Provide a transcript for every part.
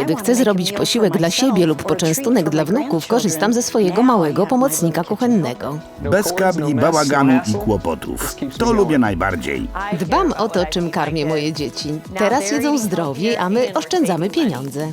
Kiedy chcę zrobić posiłek dla siebie lub poczęstunek dla wnuków, korzystam ze swojego małego pomocnika kuchennego. Bez kabli, bałaganu i kłopotów. To lubię najbardziej. Dbam o to, czym karmię moje dzieci. Teraz jedzą zdrowiej, a my oszczędzamy pieniądze.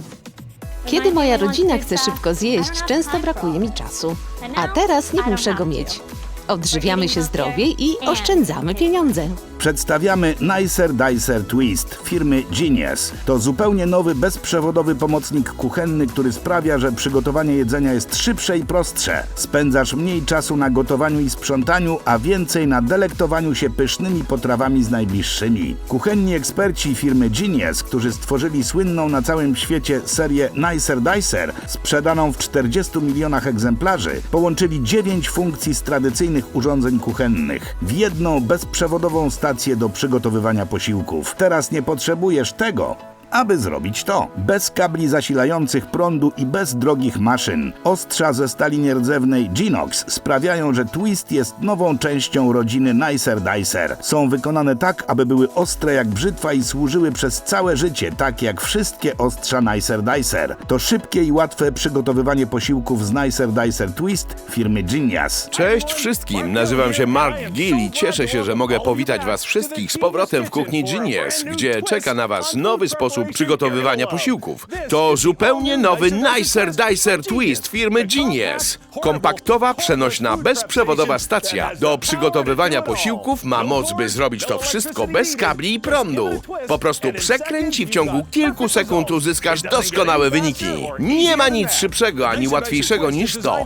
Kiedy moja rodzina chce szybko zjeść, często brakuje mi czasu. A teraz nie muszę go mieć. Odżywiamy się zdrowiej i oszczędzamy pieniądze. Przedstawiamy Nicer Dicer Twist firmy Genius. To zupełnie nowy, bezprzewodowy pomocnik kuchenny, który sprawia, że przygotowanie jedzenia jest szybsze i prostsze. Spędzasz mniej czasu na gotowaniu i sprzątaniu, a więcej na delektowaniu się pysznymi potrawami z najbliższymi. Kuchenni eksperci firmy Genius, którzy stworzyli słynną na całym świecie serię Nicer Dicer, sprzedaną w 40 milionach egzemplarzy, połączyli 9 funkcji z tradycyjnych urządzeń kuchennych w jedną bezprzewodową stację do przygotowywania posiłków. Teraz nie potrzebujesz tego, aby zrobić to. Bez kabli zasilających prądu i bez drogich maszyn. Ostrza ze stali nierdzewnej Genox sprawiają, że Twist jest nową częścią rodziny Nicer Dicer. Są wykonane tak, aby były ostre jak brzytwa i służyły przez całe życie, tak jak wszystkie ostrza Nicer Dicer. To szybkie i łatwe przygotowywanie posiłków z Nicer Dicer Twist firmy Genius. Cześć wszystkim, nazywam się Mark Gill i cieszę się, że mogę powitać was wszystkich z powrotem w kuchni Genius, gdzie czeka na was nowy sposób przygotowywania posiłków. To zupełnie nowy Nicer Dicer Twist firmy Genius. Kompaktowa, przenośna, bezprzewodowa stacja do przygotowywania posiłków ma moc, by zrobić to wszystko bez kabli i prądu. Po prostu przekręć i w ciągu kilku sekund uzyskasz doskonałe wyniki. Nie ma nic szybszego ani łatwiejszego niż to.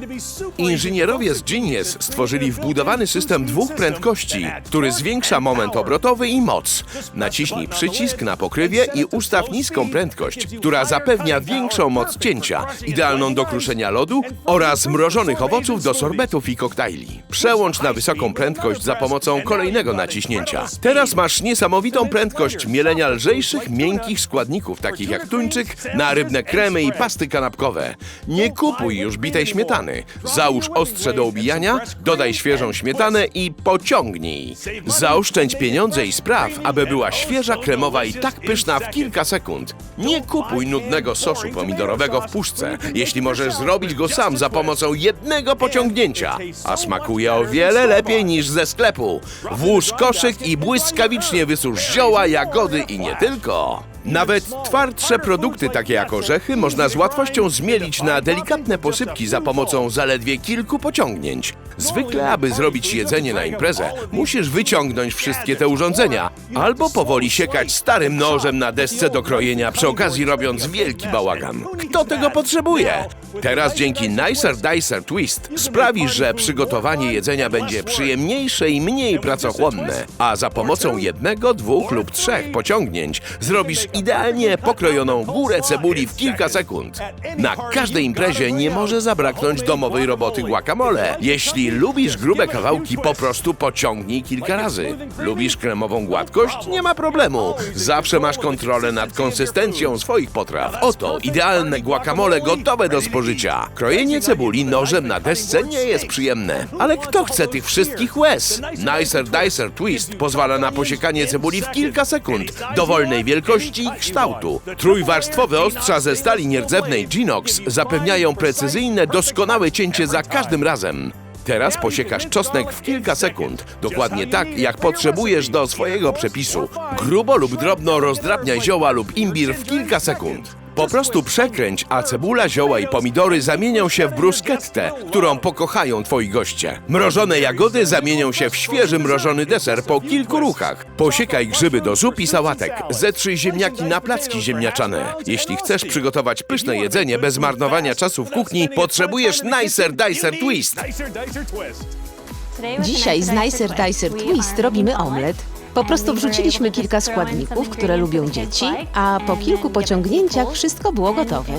Inżynierowie z Genius stworzyli wbudowany system dwóch prędkości, który zwiększa moment obrotowy i moc. Naciśnij przycisk na pokrywie i ustaw niską prędkość, która zapewnia większą moc cięcia, idealną do kruszenia lodu oraz mrożonych owoców do sorbetów i koktajli. Przełącz na wysoką prędkość za pomocą kolejnego naciśnięcia. Teraz masz niesamowitą prędkość mielenia lżejszych, miękkich składników, takich jak tuńczyk, na rybne kremy i pasty kanapkowe. Nie kupuj już bitej śmietany. Załóż ostrze do ubijania, dodaj świeżą śmietanę i pociągnij. Zaoszczędź pieniądze i spraw, aby była świeża, kremowa i tak pyszna w kilka sekund. Nie kupuj nudnego sosu pomidorowego w puszce, jeśli możesz zrobić go sam za pomocą jednego pociągnięcia. A smakuje o wiele lepiej niż ze sklepu. Włóż koszyk i błyskawicznie wysusz zioła, jagody i nie tylko. Nawet twardsze produkty, takie jak orzechy, można z łatwością zmielić na delikatne posypki za pomocą zaledwie kilku pociągnięć. Zwykle, aby zrobić jedzenie na imprezę, musisz wyciągnąć wszystkie te urządzenia, albo powoli siekać starym nożem na desce do krojenia, przy okazji robiąc wielki bałagan. Kto tego potrzebuje? Teraz dzięki Nicer Dicer Twist sprawisz, że przygotowanie jedzenia będzie przyjemniejsze i mniej pracochłonne, a za pomocą jednego, dwóch lub trzech pociągnięć zrobisz idealnie pokrojoną górę cebuli w kilka sekund. Na każdej imprezie nie może zabraknąć domowej roboty guacamole. Jeśli lubisz grube kawałki, po prostu pociągnij kilka razy. Lubisz kremową gładkość? Nie ma problemu. Zawsze masz kontrolę nad konsystencją swoich potraw. Oto idealne guacamole gotowe do spożycia. Krojenie cebuli nożem na desce nie jest przyjemne. Ale kto chce tych wszystkich łez? Nicer Dicer Twist pozwala na posiekanie cebuli w kilka sekund, dowolnej wielkości i kształtu. Trójwarstwowe ostrza ze stali nierdzewnej Genox zapewniają precyzyjne, doskonałe cięcie za każdym razem. Teraz posiekasz czosnek w kilka sekund, dokładnie tak, jak potrzebujesz do swojego przepisu. Grubo lub drobno rozdrabniaj zioła lub imbir w kilka sekund. Po prostu przekręć, a cebula, zioła i pomidory zamienią się w bruskettę, którą pokochają twoi goście. Mrożone jagody zamienią się w świeży mrożony deser po kilku ruchach. Posiekaj grzyby do zup i sałatek. Zetrzyj ziemniaki na placki ziemniaczane. Jeśli chcesz przygotować pyszne jedzenie bez marnowania czasu w kuchni, potrzebujesz Nicer Dicer Twist. Dzisiaj z Nicer Dicer Twist robimy omlet. Po prostu wrzuciliśmy kilka składników, które lubią dzieci, a po kilku pociągnięciach wszystko było gotowe.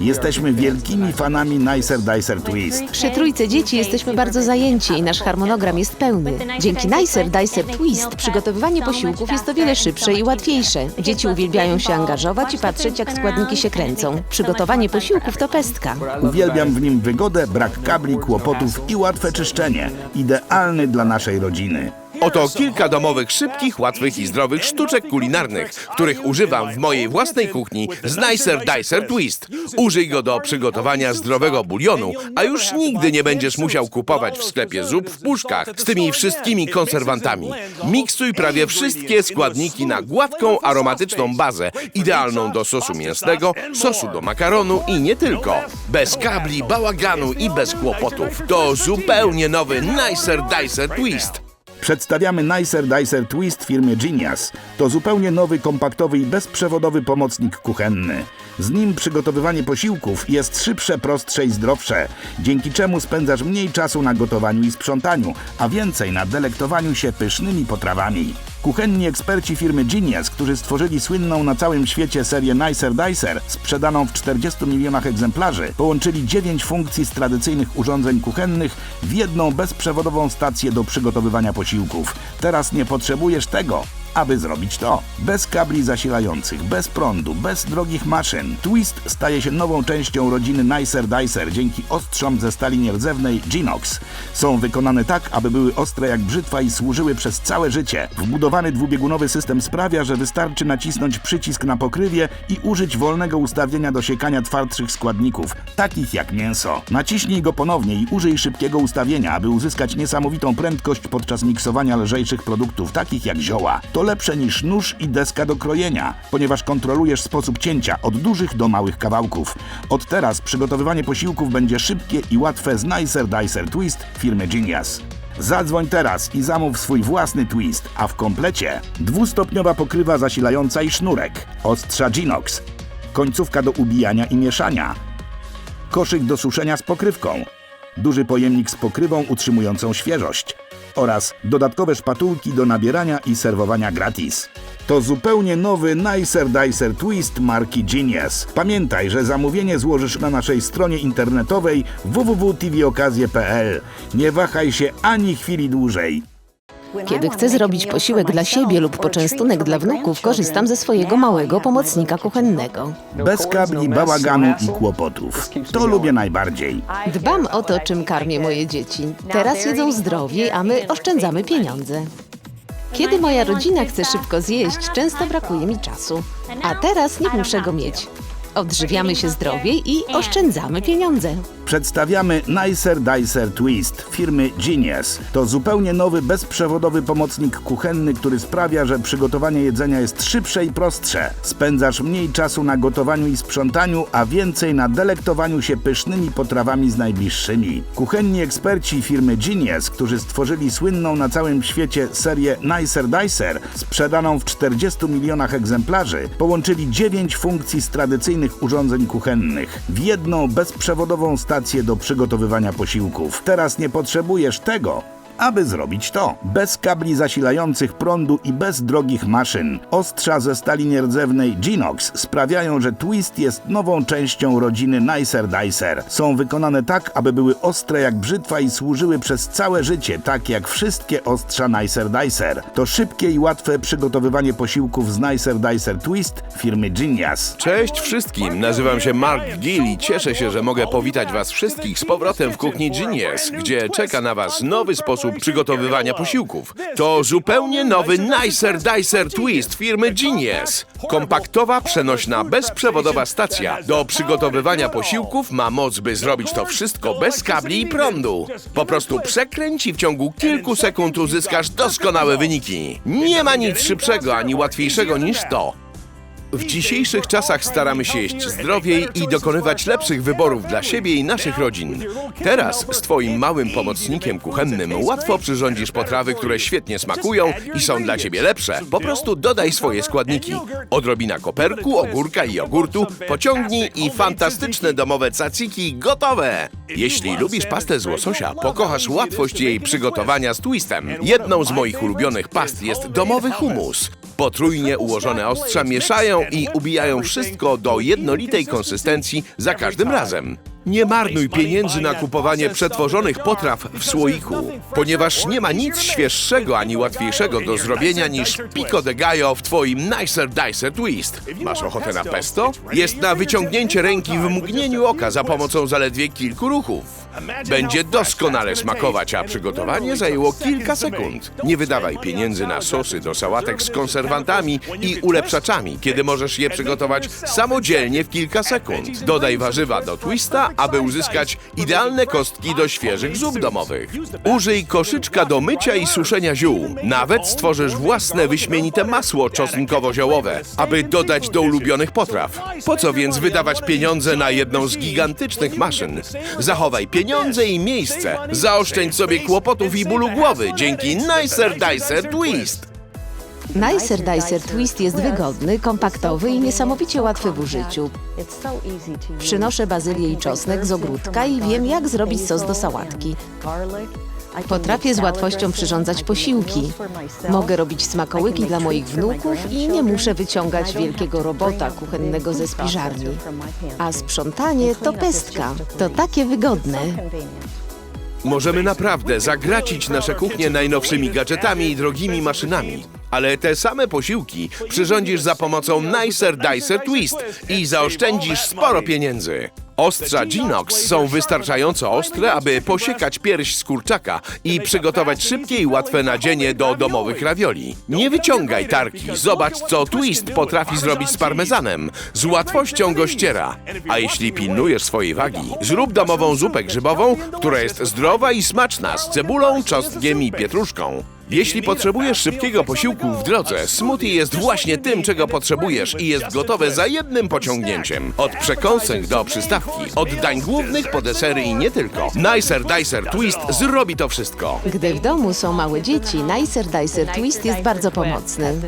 Jesteśmy wielkimi fanami Nicer Dicer Twist. Przy trójce dzieci jesteśmy bardzo zajęci i nasz harmonogram jest pełny. Dzięki Nicer Dicer Twist przygotowywanie posiłków jest o wiele szybsze i łatwiejsze. Dzieci uwielbiają się angażować i patrzeć, jak składniki się kręcą. Przygotowanie posiłków to pestka. Uwielbiam w nim wygodę, brak kabli, kłopotów i łatwe czyszczenie. Idealny dla naszej rodziny. Oto kilka domowych, szybkich, łatwych i zdrowych sztuczek kulinarnych, których używam w mojej własnej kuchni z Nicer Dicer Twist. Użyj go do przygotowania zdrowego bulionu, a już nigdy nie będziesz musiał kupować w sklepie zup w puszkach z tymi wszystkimi konserwantami. Miksuj prawie wszystkie składniki na gładką, aromatyczną bazę, idealną do sosu mięsnego, sosu do makaronu i nie tylko. Bez kabli, bałaganu i bez kłopotów. To zupełnie nowy Nicer Dicer Twist. Przedstawiamy Nicer Dicer Twist firmy Genius. To zupełnie nowy, kompaktowy i bezprzewodowy pomocnik kuchenny. Z nim przygotowywanie posiłków jest szybsze, prostsze i zdrowsze, dzięki czemu spędzasz mniej czasu na gotowaniu i sprzątaniu, a więcej na delektowaniu się pysznymi potrawami. Kuchenni eksperci firmy Genius, którzy stworzyli słynną na całym świecie serię Nicer Dicer, sprzedaną w 40 milionach egzemplarzy, połączyli 9 funkcji z tradycyjnych urządzeń kuchennych w jedną bezprzewodową stację do przygotowywania posiłków. Teraz nie potrzebujesz tego, aby zrobić to. Bez kabli zasilających, bez prądu, bez drogich maszyn. Twist staje się nową częścią rodziny Nicer Dicer dzięki ostrzom ze stali nierdzewnej Genox. Są wykonane tak, aby były ostre jak brzytwa i służyły przez całe życie. Wbudowany dwubiegunowy system sprawia, że wystarczy nacisnąć przycisk na pokrywie i użyć wolnego ustawienia do siekania twardszych składników, takich jak mięso. Naciśnij go ponownie i użyj szybkiego ustawienia, aby uzyskać niesamowitą prędkość podczas miksowania lżejszych produktów, takich jak zioła. To lepsze niż nóż i deska do krojenia, ponieważ kontrolujesz sposób cięcia od dużych do małych kawałków. Od teraz przygotowywanie posiłków będzie szybkie i łatwe z Nicer Dicer Twist firmy Genius. Zadzwoń teraz i zamów swój własny twist, a w komplecie dwustopniowa pokrywa zasilająca i sznurek, ostrza Genox, końcówka do ubijania i mieszania, koszyk do suszenia z pokrywką, duży pojemnik z pokrywą utrzymującą świeżość oraz dodatkowe szpatułki do nabierania i serwowania gratis. To zupełnie nowy Nicer Dicer Twist marki Genius. Pamiętaj, że zamówienie złożysz na naszej stronie internetowej www.tvokazje.pl. Nie wahaj się ani chwili dłużej. Kiedy chcę zrobić posiłek dla siebie lub poczęstunek dla wnuków, korzystam ze swojego małego pomocnika kuchennego. Bez kabli, bałaganu i kłopotów. To lubię najbardziej. Dbam o to, czym karmię moje dzieci. Teraz jedzą zdrowiej, a my oszczędzamy pieniądze. Kiedy moja rodzina chce szybko zjeść, często brakuje mi czasu. A teraz nie muszę go mieć. Odżywiamy się zdrowiej i oszczędzamy pieniądze. Przedstawiamy Nicer Dicer Twist firmy Genius. To zupełnie nowy, bezprzewodowy pomocnik kuchenny, który sprawia, że przygotowanie jedzenia jest szybsze i prostsze. Spędzasz mniej czasu na gotowaniu i sprzątaniu, a więcej na delektowaniu się pysznymi potrawami z najbliższymi. Kuchenni eksperci firmy Genius, którzy stworzyli słynną na całym świecie serię Nicer Dicer, sprzedaną w 40 milionach egzemplarzy, połączyli 9 funkcji z tradycyjnych urządzeń kuchennych w jedną bezprzewodową stację do przygotowywania posiłków. Teraz nie potrzebujesz tego, aby zrobić to. Bez kabli zasilających prądu i bez drogich maszyn. Ostrza ze stali nierdzewnej Genox sprawiają, że Twist jest nową częścią rodziny Nicer Dicer. Są wykonane tak, aby były ostre jak brzytwa i służyły przez całe życie, tak jak wszystkie ostrza Nicer Dicer. To szybkie i łatwe przygotowywanie posiłków z Nicer Dicer Twist firmy Genius. Cześć wszystkim, nazywam się Mark Gill i cieszę się, że mogę powitać was wszystkich z powrotem w kuchni Genius, gdzie czeka na was nowy sposób przygotowywania posiłków. To zupełnie nowy Nicer Dicer Twist firmy Genius. Kompaktowa, przenośna, bezprzewodowa stacja do przygotowywania posiłków ma moc, by zrobić to wszystko bez kabli i prądu. Po prostu przekręć i w ciągu kilku sekund uzyskasz doskonałe wyniki. Nie ma nic szybszego ani łatwiejszego niż to. W dzisiejszych czasach staramy się jeść zdrowiej i dokonywać lepszych wyborów dla siebie i naszych rodzin. Teraz z Twoim małym pomocnikiem kuchennym łatwo przyrządzisz potrawy, które świetnie smakują i są dla Ciebie lepsze. Po prostu dodaj swoje składniki. Odrobina koperku, ogórka i jogurtu, pociągnij i fantastyczne domowe caciki gotowe. Jeśli lubisz pastę z łososia, pokochasz łatwość jej przygotowania z twistem. Jedną z moich ulubionych past jest domowy humus. Potrójnie ułożone ostrza mieszają i ubijają wszystko do jednolitej konsystencji za każdym razem. Nie marnuj pieniędzy na kupowanie przetworzonych potraw w słoiku, ponieważ nie ma nic świeższego ani łatwiejszego do zrobienia niż pico de gallo w twoim Nicer Dicer Twist. Masz ochotę na pesto? Jest na wyciągnięcie ręki w mgnieniu oka za pomocą zaledwie kilku ruchów. Będzie doskonale smakować, a przygotowanie zajęło kilka sekund. Nie wydawaj pieniędzy na sosy do sałatek z konserwantami i ulepszaczami, kiedy możesz je przygotować samodzielnie w kilka sekund. Dodaj warzywa do twista, aby uzyskać idealne kostki do świeżych zup domowych. Użyj koszyczka do mycia i suszenia ziół. Nawet stworzysz własne wyśmienite masło czosnkowo-ziołowe, aby dodać do ulubionych potraw. Po co więc wydawać pieniądze na jedną z gigantycznych maszyn? Zachowaj pieniądze i miejsce. Zaoszczędź sobie kłopotów i bólu głowy dzięki Nicer Dicer Twist. Nicer Dicer Twist jest wygodny, kompaktowy i niesamowicie łatwy w użyciu. Przynoszę bazylię i czosnek z ogródka i wiem, jak zrobić sos do sałatki. Potrafię z łatwością przyrządzać posiłki. Mogę robić smakołyki dla moich wnuków i nie muszę wyciągać wielkiego robota kuchennego ze spiżarni. A sprzątanie to pestka. To takie wygodne. Możemy naprawdę zagracić nasze kuchnie najnowszymi gadżetami i drogimi maszynami. Ale te same posiłki przyrządzisz za pomocą Nicer Dicer Twist i zaoszczędzisz sporo pieniędzy. Ostrza Ginox są wystarczająco ostre, aby posiekać pierś z kurczaka i przygotować szybkie i łatwe nadzienie do domowych ravioli. Nie wyciągaj tarki, zobacz co Twist potrafi zrobić z parmezanem. Z łatwością go ściera. A jeśli pilnujesz swojej wagi, zrób domową zupę grzybową, która jest zdrowa i smaczna z cebulą, czosnkiem i pietruszką. Jeśli potrzebujesz szybkiego posiłku w drodze, smoothie jest właśnie tym, czego potrzebujesz i jest gotowe za jednym pociągnięciem. Od przekąsek do przystawki, od dań głównych po desery i nie tylko. Nicer Dicer Twist zrobi to wszystko. Gdy w domu są małe dzieci, Nicer Dicer Twist jest bardzo pomocny.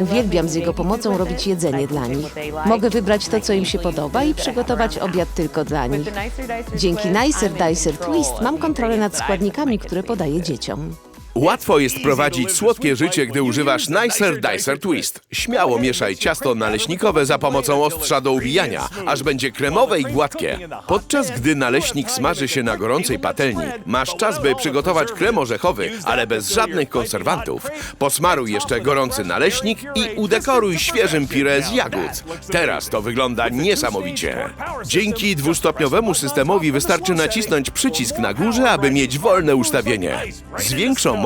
Uwielbiam z jego pomocą robić jedzenie dla nich. Mogę wybrać to, co im się podoba i przygotować obiad tylko dla nich. Dzięki Nicer Dicer Twist mam kontrolę nad składnikami, które podaję dzieciom. Łatwo jest prowadzić słodkie życie, gdy używasz Nicer Dicer Twist. Śmiało mieszaj ciasto naleśnikowe za pomocą ostrza do ubijania, aż będzie kremowe i gładkie. Podczas gdy naleśnik smaży się na gorącej patelni, masz czas, by przygotować krem orzechowy, ale bez żadnych konserwantów. Posmaruj jeszcze gorący naleśnik i udekoruj świeżym pire z jagód. Teraz to wygląda niesamowicie. Dzięki dwustopniowemu systemowi wystarczy nacisnąć przycisk na górze, aby mieć wolne ustawienie. Z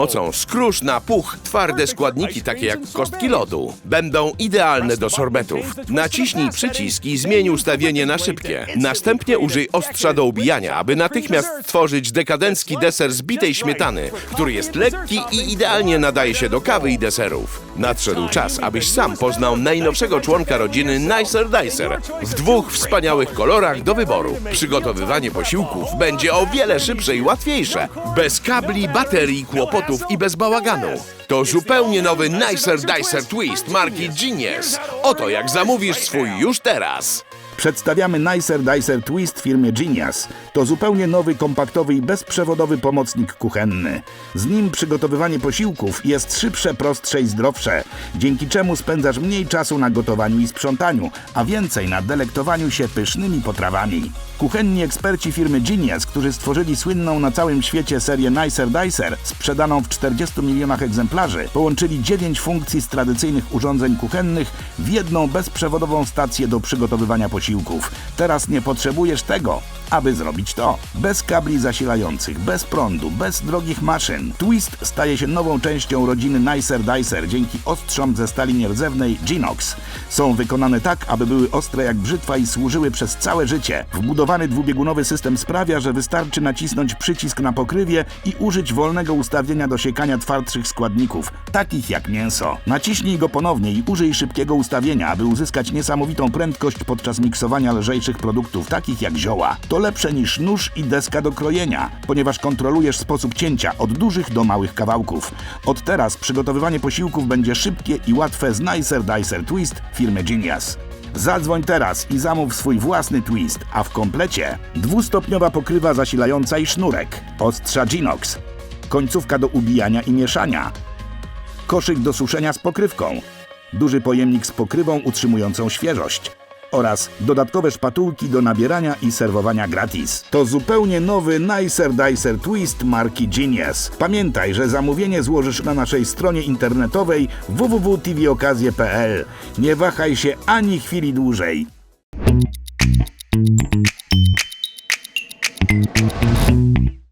większą mocą skrusz na puch twarde składniki, takie jak kostki lodu. Będą idealne do sorbetów. Naciśnij przycisk i zmień ustawienie na szybkie. Następnie użyj ostrza do ubijania, aby natychmiast stworzyć dekadencki deser z bitej śmietany, który jest lekki i idealnie nadaje się do kawy i deserów. Nadszedł czas, abyś sam poznał najnowszego członka rodziny Nicer Dicer w dwóch wspaniałych kolorach do wyboru. Przygotowywanie posiłków będzie o wiele szybsze i łatwiejsze. Bez kabli, baterii, kłopotów i bez bałaganu. To zupełnie nowy Nicer Dicer Twist marki Genius. Oto jak zamówisz swój już teraz. Przedstawiamy Nicer Dicer Twist firmie Genius. To zupełnie nowy, kompaktowy i bezprzewodowy pomocnik kuchenny. Z nim przygotowywanie posiłków jest szybsze, prostsze i zdrowsze, dzięki czemu spędzasz mniej czasu na gotowaniu i sprzątaniu, a więcej na delektowaniu się pysznymi potrawami. Kuchenni eksperci firmy Genius, którzy stworzyli słynną na całym świecie serię Nicer Dicer, sprzedaną w 40 milionach egzemplarzy, połączyli 9 funkcji z tradycyjnych urządzeń kuchennych w jedną bezprzewodową stację do przygotowywania Teraz nie potrzebujesz tego, aby zrobić to. Bez kabli zasilających, bez prądu, bez drogich maszyn. Twist staje się nową częścią rodziny Nicer Dicer dzięki ostrzom ze stali nierdzewnej Ginox. Są wykonane tak, aby były ostre jak brzytwa i służyły przez całe życie. Wbudowany dwubiegunowy system sprawia, że wystarczy nacisnąć przycisk na pokrywie i użyć wolnego ustawienia do siekania twardszych składników, takich jak mięso. Naciśnij go ponownie i użyj szybkiego ustawienia, aby uzyskać niesamowitą prędkość podczas miksowania lżejszych produktów, takich jak zioła. To lepsze niż nóż i deska do krojenia, ponieważ kontrolujesz sposób cięcia od dużych do małych kawałków. Od teraz przygotowywanie posiłków będzie szybkie i łatwe z Nicer Dicer Twist firmy Genius. Zadzwoń teraz i zamów swój własny twist, a w komplecie dwustopniowa pokrywa zasilająca i sznurek, ostrza Ginox, końcówka do ubijania i mieszania, koszyk do suszenia z pokrywką, duży pojemnik z pokrywą utrzymującą świeżość oraz dodatkowe szpatułki do nabierania i serwowania gratis. To zupełnie nowy Nicer Dicer Twist marki Genius. Pamiętaj, że zamówienie złożysz na naszej stronie internetowej www.tvokazje.pl. Nie wahaj się ani chwili dłużej.